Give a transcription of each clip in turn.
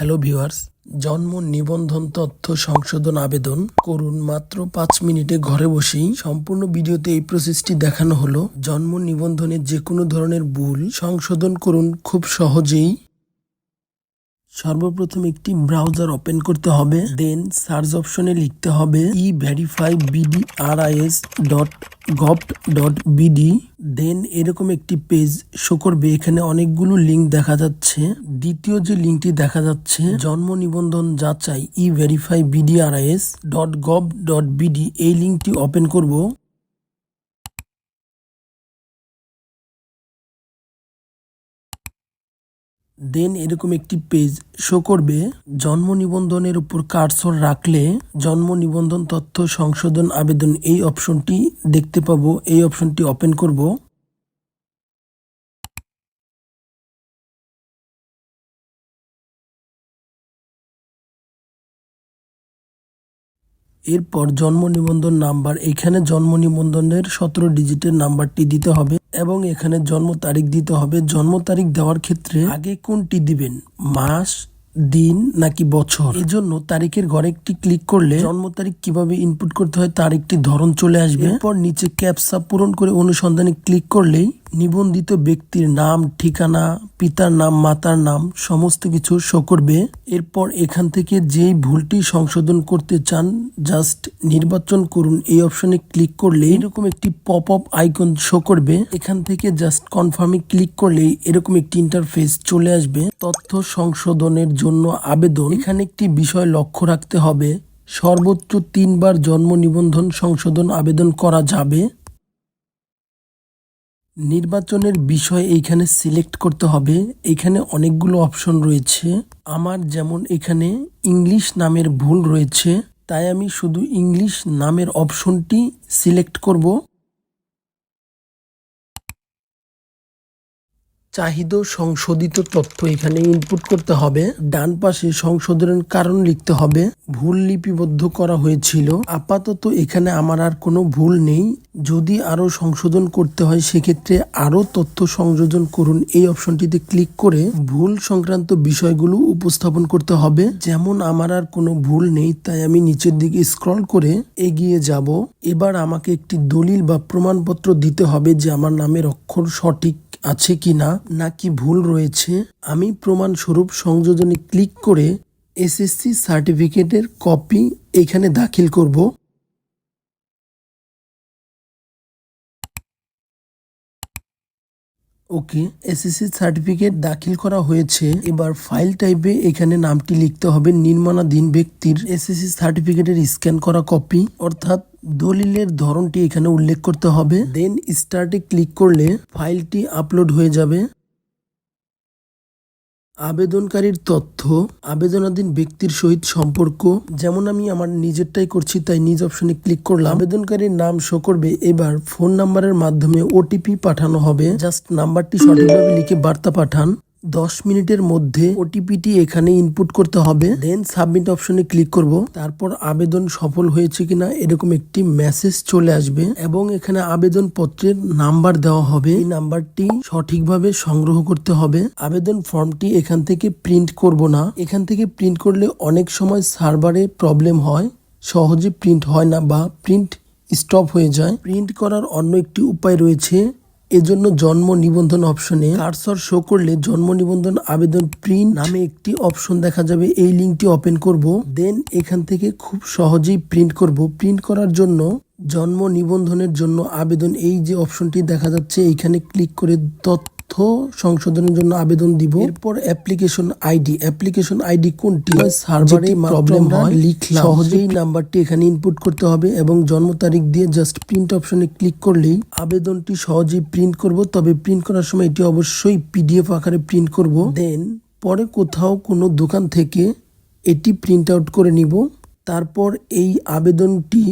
Hello viewers জন্ম নিবন্ধন তথ্য সংশোধন আবেদন। করুন মাত্র পাঁচ মিনিটে ঘরে বসেই সম্পূর্ণ ভিডিওতে এই প্রসেসটি দেখানো হলো। জন্ম নিবন্ধনে যে কোনো ধরনের ভুল সংশোধন করুন খুব সহজেই। সর্বপ্রথম একটি ব্রাউজার ওপেন করতে হবে। দেন সার্চ অপশনে লিখতে হবে e verify BDRIS dot gov dot BD then এরকম একটি পেজ শো করবে। এখানে অনেকগুলো লিঙ্ক দেখা যাচ্ছে। দ্বিতীয় যে লিঙ্কটি দেখা যাচ্ছে, জন্ম নিবন্ধন যাচাই e verify BDRIS dot gov dot BD এই লিঙ্কটি ওপেন করব। দেন এরকম একটি পেজ শো করবে। জন্ম নিবন্ধনের উপর কার্সর রাখলে জন্ম নিবন্ধন, তথ্য সংশোধন, আবেদন এই অপশনটি দেখতে পাবো। এই অপশনটি ওপেন করব। এরপর জন্ম নিবন্ধন নাম্বার, এখানে জন্ম নিবন্ধনের সতেরো ডিজিটের নাম্বারটি দিতে হবে এবং এখানে জন্ম তারিখ দিতে হবে। জন্ম তারিখ দেওয়ার ক্ষেত্রে আগে কোনটি দিবেন? মাস, দিন নাকি বছর? এজন্য তারিখের ঘরে একটি ক্লিক করলে জন্ম তারিখ কীভাবে ইনপুট করতে হয়, তার একটি ধরন চলে আসবে। এরপর নিচে ক্যাপসা পূরণ করে অনুসন্ধানে ক্লিক করলেই নিবন্ধিত ব্যক্তির নাম, ঠিকানা, পিতার নাম, মাতার নাম সমস্ত কিছু শো করবে। এরপর এখান থেকে যেই ভুলটি সংশোধন করতে চান, জাস্ট নির্বাচন করুন। এই অপশনে ক্লিক করলে এরকম একটি পপ আপ আইকন শো করবে। এখান থেকে জাস্ট কনফার্মে ক্লিক করলেই এরকম একটি ইন্টারফেস চলে আসবে। তথ্য সংশোধনের জন্য আবেদন। এখানে একটি বিষয় লক্ষ্য রাখতে হবে। সর্বোচ্চ তিনবার জন্ম নিবন্ধন সংশোধন আবেদন করা যাবে। নির্বাচনের বিষয় এইখানে সিলেক্ট করতে হবে। এখানে অনেকগুলো অপশন রয়েছে। আমার যেমন এখানে ইংলিশ নামের ভুল রয়েছে, তাই আমি শুধু ইংলিশ নামের অপশনটি সিলেক্ট করব। চাহিদা সংশোধিত তথ্য এখানে ইনপুট করতে হবে। ডান পাশে সংশোধনের কারণ লিখতে হবে, ভুল লিপিবদ্ধ করা হয়েছিল। আপাতত এখানে আমার আর কোনো ভুল নেই। যদি আরও সংশোধন করতে হয়, সেক্ষেত্রে আরও তথ্য সংযোজন করুন। এই অপশনটিতে ক্লিক করে ভুল সংক্রান্ত বিষয়গুলো উপস্থাপন করতে হবে। যেমন, আমার আর কোনো ভুল নেই, তাই আমি নিচের দিকে স্ক্রল করে এগিয়ে যাব। এবার আমাকে একটি দলিল বা প্রমাণপত্র দিতে হবে যে আমার নামের অক্ষর সঠিক আছে কি না, নাকি ভুল রয়েছে, আমি প্রমাণস্বরূপ সংযোজনে ক্লিক করে এসএসসি সার্টিফিকেটের কপি এখানে দাখিল করব। ওকে এসএসসি সার্টিফিকেট দাখিল করা হয়েছে। এবার ফাইল টাইপে এখানে নামটি লিখতে হবে নির্মাণাধীন ব্যক্তির এসএসসি সার্টিফিকেটের স্ক্যান করা কপি অর্থাৎ দলিলের ধরনটি এখানে উল্লেখ করতে হবে। দেন স্টার্টে ক্লিক করলে ফাইলটি আপলোড হয়ে যাবে। আবেদনকারীর তথ্য, আবেদনাধীন ব্যক্তির সহিত সম্পর্ক, যেমন আমি আমার নিজেরটাই করছি, তাই নিজ অপশনে ক্লিক করলাম। আবেদনকারীর নাম শো করবে, এবার ফোন নাম্বারের মাধ্যমে ওটিপি পাঠানো হবে। জাস্ট নাম্বারটি সঠিকভাবে লিখে বার্তা পাঠান। দশ মিনিটের মধ্যে ওটিপিটি এখানে ইনপুট করতে হবে। দেন সাবমিট অপশনে ক্লিক করব। তারপর আবেদন সফল হয়েছে কিনা এরকম একটি মেসেজ চলে আসবে এবং এখানে আবেদন পত্রের নাম্বার দেওয়া হবে। এই নাম্বারটি সঠিকভাবে সংগ্রহ করতে হবে। আবেদন ফর্মটি এখান থেকে প্রিন্ট করব না। এখান থেকে প্রিন্ট করলে অনেক সময় সার্ভারে প্রবলেম হয়। সহজে প্রিন্ট হয় না বা প্রিন্ট স্টপ হয়ে যায়। প্রিন্ট করার অন্য একটি উপায় রয়েছে। এজন্য জন্ম নিবন্ধন অপশনে কার্সর শো করলে জন্ম নিবন্ধন আবেদন প্রিন্ট নামে একটি অপশন দেখা যাবে। এই লিঙ্কটি ওপেন করব। দেন এখান থেকে খুব সহজেই প্রিন্ট করব। প্রিন্ট করার জন্য জন্ম নিবন্ধনের জন্য আবেদন এই যে অপশনটি দেখা যাচ্ছে, এইখানে ক্লিক করে তথ্য সংশোধনের জন্য আবেদন দিব। এরপর অ্যাপ্লিকেশন আইডি। অ্যাপ্লিকেশন আইডি কোনটি? সার্ভারে প্রবলেম হয় লিখলাম। সহজেই নাম্বারটি এখানে ইনপুট করতে হবে এবং জন্ম তারিখ দিয়ে জাস্ট প্রিন্ট অপশনে ক্লিক করলেই আবেদনটি সহজেই প্রিন্ট করব। তবে প্রিন্ট করার সময় এটি অবশ্যই পিডিএফ আকারে প্রিন্ট করব। দেন পরে কোথাও কোনো দোকান থেকে এটি প্রিন্ট আউট করে নিব। তারপর এই আবেদনটি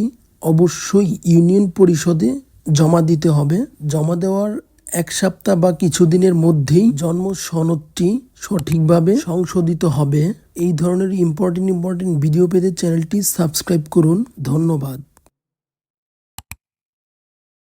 অবশ্যই ইউনিয়ন পরিষদে জমা দিতে হবে। জমা দেওয়ার এক সপ্তাহ বা কিছুদিনের মধ্যেই জন্ম সনদটি সঠিকভাবে সংশোধিত হবে। এই ধরনের ইম্পর্টেন্ট ইম্পর্টেন্ট ভিডিও পেতে চ্যানেলটি সাবস্ক্রাইব করুন। ধন্যবাদ।